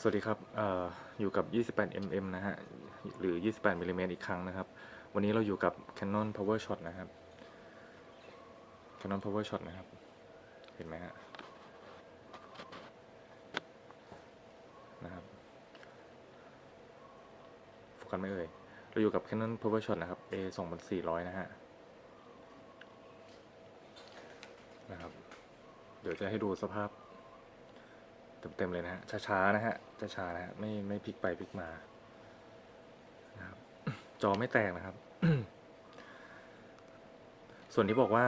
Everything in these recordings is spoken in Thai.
สวัสดีครับเอ่ออยู่กับ 28 mm นะฮะ หรือ 28 mm อีกครั้งนะครับ วันนี้เราอยู่กับ Canon Power Shot นะครับ Canon Power Shot นะครับ เห็นไหมฮะ นะครับ โฟกัสไม่เอ่ย เราอยู่กับ Canon Power Shot นะครับ A 2400นะฮะ นะครับ เดี๋ยวจะให้ดูสภาพ เต็มๆเลยนะฮะช้าๆนะฮะช้าๆนะฮะไม่ไม่พลิกไปพลิกมานะครับจอไม่แตกนะครับ ส่วนที่บอกว่า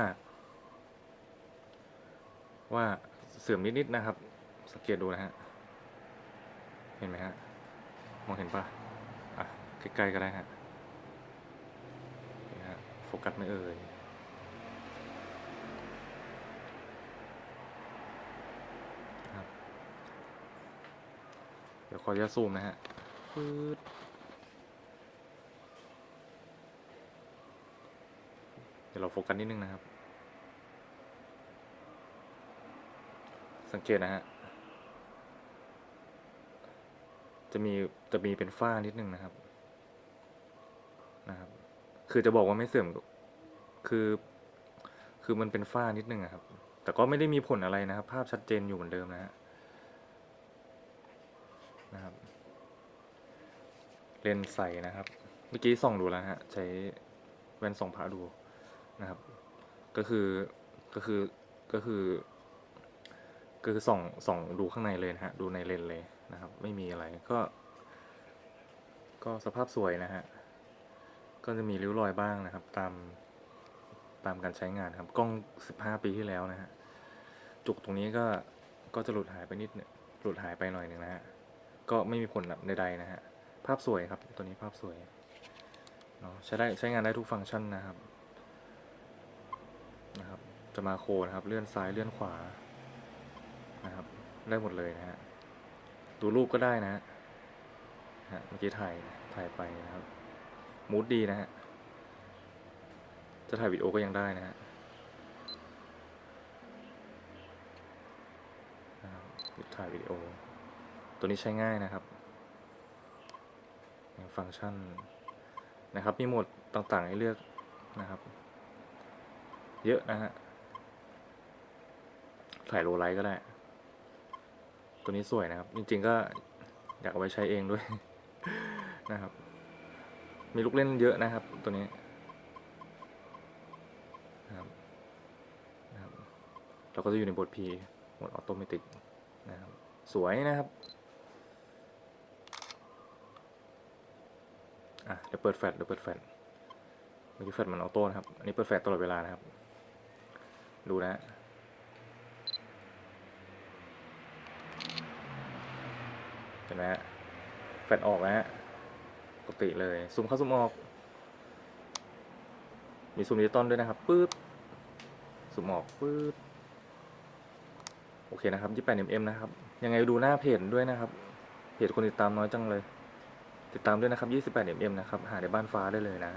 ว่าเสื่อมนิดๆนะครับ สังเกตดูนะฮะเห็นไหมฮะมองเห็นปะอะใกล้ๆก็ได้ฮะเห็นไหมฮะโฟกัสไม่เอ่ย ครับ เดี๋ยวขออนุญาตซูมนะฮะปื๊ดเดี๋ยวเราโฟกัสนิดนึงนะครับ สังเกตนะฮะ จะมีจะมีเป็นฝ้านิดนึงนะครับ นะครับ คือจะบอกว่าไม่เสื่อมก็คือ คือมันเป็นฝ้านิดนึงอะครับ แต่ก็ไม่ได้มีผลอะไรนะครับ ภาพชัดเจนอยู่เหมือนเดิมนะฮะ นะครับ เลนใสนะครับ เมื่อกี้ส่องดูแล้วฮะ ใช้แว่นส่องพระดูนะครับ ก็คือก็คือก็คือ ก็คือส่องส่องดูข้างในเลยนะฮะ ดูในเลนเลยนะครับ ไม่มีอะไรก็ ก็สภาพสวยนะฮะ ก็จะมีริ้วรอยบ้างนะครับ ตามตามการใช้งานครับ กล้องสิบห้าปีที่แล้วนะฮะ จุกตรงนี้ก็ก็จะหลุดหายไปนิดนึงหลุดหายไปหน่อยหนึ่งนะฮะ ก็ไม่มีผลใดๆนะฮะ ภาพสวยครับ ตัวนี้ภาพสวยเนาะใช้ได้ใช้งานได้ทุกฟังก์ชันนะครับนะครับ จะมาโคนะครับ เลื่อนซ้ายเลื่อนขวานะครับ ได้หมดเลยนะฮะ ดูรูปก็ได้นะฮะฮะเมื่อกี้ถ่ายถ่ายไปนะครับ มูดดีนะฮะ จะถ่ายวิดีโอก็ยังได้นะฮะนะครับถ่ายวิดีโอ ตัวนี้ใช้ง่ายนะครับ ฟังก์ชันนะครับ มีโหมดต่างๆให้เลือกนะครับ เยอะนะฮะ ถ่ายโลไลท์ก็ได้ ตัวนี้สวยนะครับ จริงๆก็อยากเอาไว้ใช้เองด้วยนะครับ มีลูกเล่นเยอะนะครับ ตัวนี้นะครับนะครับเราก็จะอยู่ในบท P โหมดออโตเมติกนะครับ สวยนะครับ อะเดี๋ยวเปิดแฟลชเดี๋ยวเปิดแฟลชเมื่อกี้แฟลชมันออโต้นะครับ อันนี้เปิดแฟลชตลอดเวลานะครับ ดูนะฮะเห็นไหมฮะแฟลชออกนะฮะปกติเลยซูมเข้าซูมออก มีซูมดิจิตอลด้วยนะครับปึ๊บซูมออกปึ๊บโอเคนะครับ 28 mm นะครับ ยังไงดูหน้าเพจด้วยนะครับ เพจคนติดตามน้อยจังเลย ติดตามด้วยนะครับ 28 mm นะครับ หาในบ้านฟ้าได้เลยนะ